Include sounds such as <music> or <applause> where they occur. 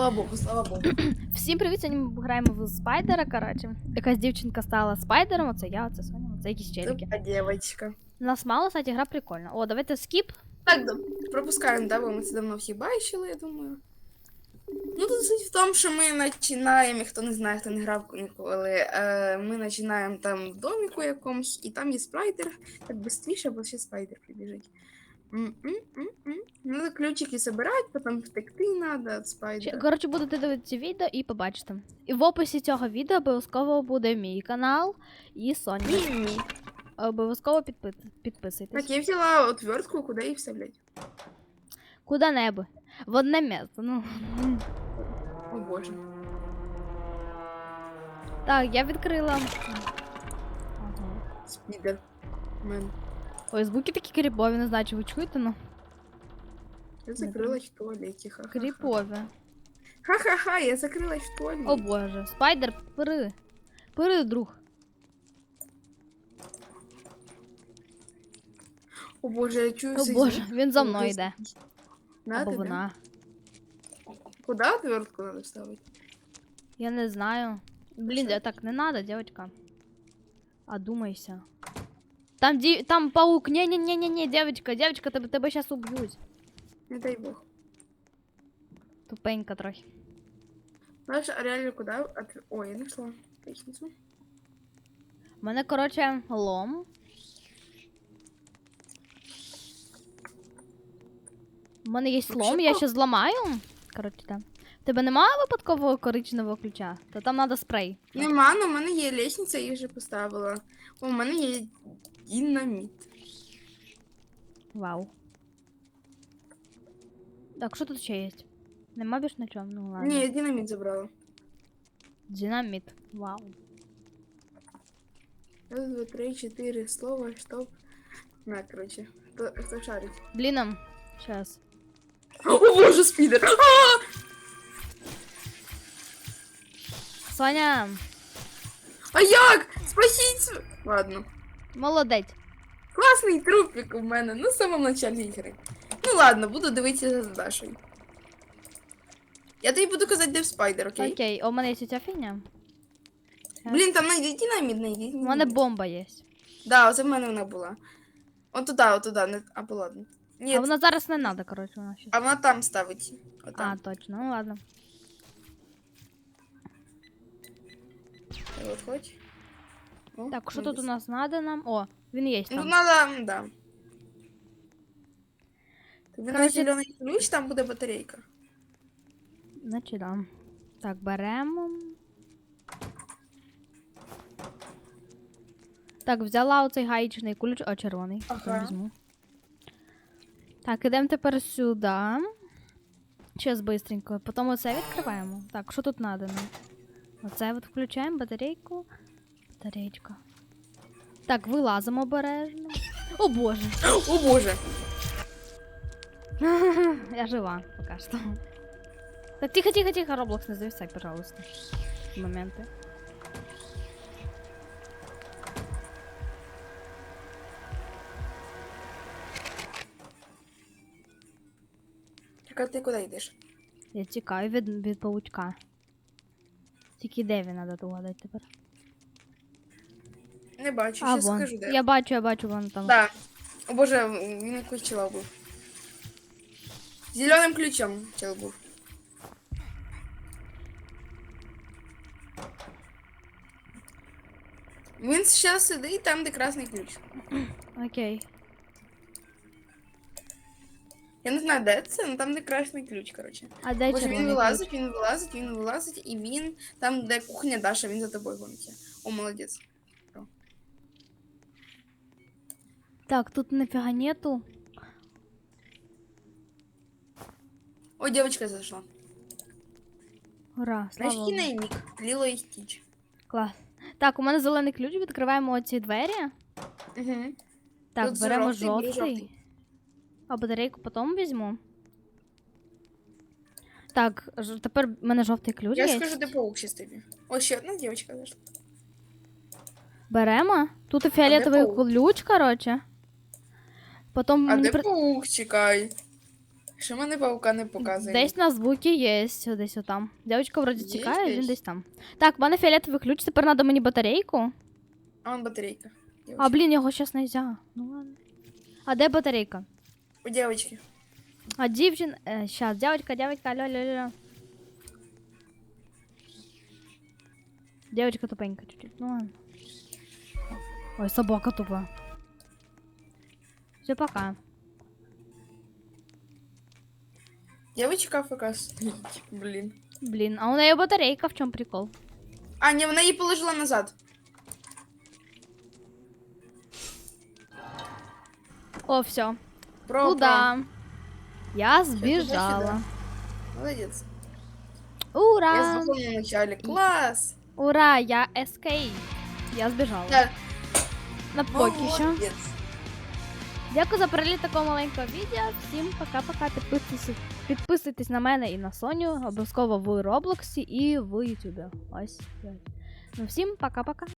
Слава Богу, слава Богу. <clears throat> Всім привіт! Сьогодні ми граємо в спайдера. Коротше, якась дівчинка стала спайдером. Оце я, оце Соня, оце якісь челіки. Тупа девочка. Нас мало, кстати, гра прикольна. О, давайте скіп. Так, да, пропускаємо, да, бо ми це давно всі бачили, я думаю. Ну, тут суть в тому, що ми починаємо, хто не знає, хто не грав ніколи, е, ми починаємо там в доміку якомусь, і там є спайдер. Так швидше, бо ще спайдер прибіжить. Надо ключики збирати, потім втекти треба від спайдера. Коротше, будете дивитися відео і побачите. І в описі цього відео обов'язково буде мій канал і Соня. Мі-мі. Обов'язково підпи- підписуйтесь. Так, я взяла отвертку, куди її вставлять. Куди-небудь. В одне місце. Ну. О боже. Так, я відкрила. Ага. Спідер. Мен. Ой, звуки такі кріпові, не знаю, чи ви чуєте, ну. Я закрилась в туалеті. Ха-ха-ха. Кріпові. Ха-ха-ха, я закрилась в туалеті. О боже, спайдер, пери. Пери, друг. О боже, я чую О боже, він за мною йде. На Або тебе. вона. Куди отвертку надо ставити? Я не знаю. Блін, я так не надо, девочка. Одумайся. Там ді... там паук. Не, не, не, не, не, девочка, девочка, тебе, тебе сейчас уб'ють. Не дай бог. Тупенька трохи. Знаєш, а реально куди? Отв... Ой, я знайшла лестницю. У мене, короче, лом. У мене є лом, я ще зламаю. Коротше, там. Тебе немає випадкового коричневого ключа? То там треба спрей. Нема, ну в мене є лестниця, я її вже поставила. О, у мене є динаміт. Вау. Так, що тут ще є? Нема більш нічого? Ну ладно. Ні, я динаміт забрала. Динаміт. Вау. Раз, два, три, чотири слова, стоп. На, короче. Хто, хто шарить? Бліном. Сейчас. О боже, спідер! А! Соня, а як? Спасіть! Ладно. Молодець. Класний трупик у мене, ну в самому началі гри. Ну ладно, буду дивитися за Дашою. Я тобі буду казати, де в спайдер, окей? Окей, у мене є ця фігня. Блін, там найди динаміт, найди У мене бомба є. Да, оце в мене вона була. От туди, от туди, не... або ладно. Ні, А вона зараз не треба, коротше, вона щас. а вона там ставить. А, точно, ну ладно. От хоч. О, Так, що тут у нас надо нам? О, він є Ну, там. надо, да. Тобі на Короче- зелений ключ, там буде батарейка. Значить, да. Так, беремо. Так, взяла оцей гаїчний ключ, о, червоний. Ага. Візьму. Так, ідемо тепер сюди. Зараз быстренько. Потім оце відкриваємо. Так, що тут треба нам? Оце от включаємо батарейку. Батарейка. Так, вилазимо обережно. О боже! О боже! <laughs> Я жива пока что. Так, тихо, тихо, тихо, Роблокс, не зависай, пожалуйста. Моменты. Так, а ти куди йдеш? Я тікаю від, від паучка. Тільки де він надо догадати тепер. Не бачу, А, щас вон. скажу, де. Я бачу, я бачу, вон там. Да. О боже, він якийсь чела був. Зеленим ключом чел був. Він зараз сидить там, де красний ключ. Окей. Я не знаю, де це, але там, де красний ключ, коротше. А де Боже, він червоний вилазить, ключ? він вилазить, він вилазить, і він там, де кухня Даша, він за тобою гониться. О, молодець. Так, тут нафіга нету. О, девочка зайшла. Ура, слава Богу. неї нік? Ліло і Стіч. Клас. Так, у мене зелений ключ, відкриваємо оці двері. Угу. Так, Тут беремо жовтий, жовтий. А батарейку потім візьму. Так, ж- тепер в мене жовтий ключ Я є. скажу, де паук ще тобі. О, ще одна дівчинка зайшла. Беремо. Тут і фіолетовий паук? ключ, коротше. Потім А мені де при- паук, чекай? Що мене паука не показує? Десь на звуки є, десь отам. Дівчинка вроді Є тікає, він десь? десь там. Так, в мене фіолетовий ключ, тепер треба мені батарейку. А вон батарейка. А, блін, його щас не взяв. Ну ладно. А де батарейка? У девочки. А дівчин... Е, щас, дівчинка, дівчинка, алло, алло, алло. Дівчинка тупенька чуть-чуть, ну ладно. Ой, собака тупа. Все, пока. Девочка АФК стоїть. <laughs> Блін. Блін, а у неї батарейка, в чому прикол? А, ні, вона її положила назад. О, все. Про, Куда? Я туди, збіжала. сюди. Молодець. Я Ура! здохла на начале. Клас! Ура, я escape. Я збіжала. Так, На поки що. молодець. Дякую за перегляд такого маленького відео. Всім пока-пока. Підписуйтесь, підписуйтесь на мене і на Соню. Обов'язково в Роблоксі і в Ютубі. Ось. Ну всім пока-пока.